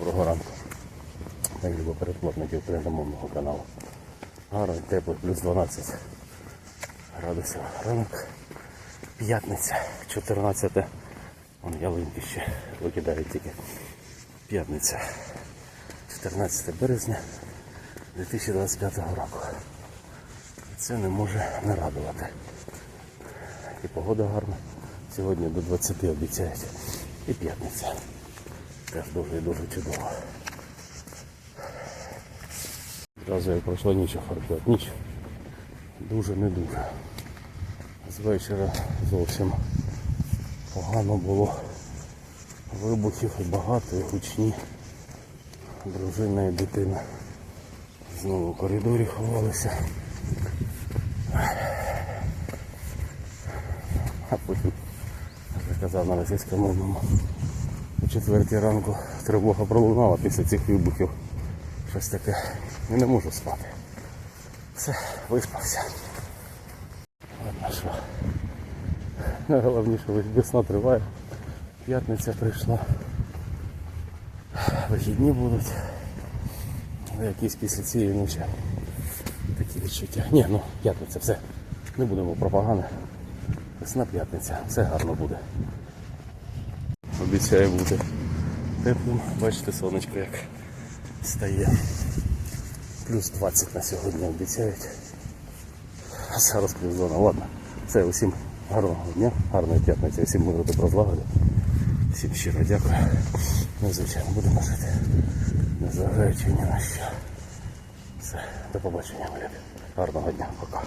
Доброго ранку. Як любо передплатників передомовного каналу. Гарний, теплий, плюс 12 градусів. Ранок. П'ятниця, 14. Вон ялинки ще викидають тільки. П'ятниця. 14 березня 2025 року. Це не може не радувати. І погода гарна. Сьогодні до 20 обіцяють. І п'ятниця. Дуже і дуже чудово. Зразу як пройшла ніч у Ніч дуже не дуже. З вечора зовсім погано було. Вибухів і багато, і гучні. Дружина і дитина знову в коридорі ховалися. А потім, як я казав на російськомовному, о четвертій ранку тривога пролунала після цих вибухів. Щось таке. І не можу спати. Все, виспався. Ладно, що. Найголовніше, весна триває. П'ятниця прийшла. Вихідні будуть. Якісь після цієї ночі такі відчуття. Ні, ну п'ятниця, все. Не будемо про погане. Весна п'ятниця, все гарно буде. Обіцяє бути теплим. Бачите, сонечко як стає. Плюс 20 на сьогодні обіцяють. Зараз плюс зона. Ладно. Все, усім гарного дня, гарної п'ятниці, усім миру добро злагоди. Всім щиро дякую. Незвичайно будемо жити. Незважаючи ні на що. Все, до побачення, мої. Гарного дня, пока.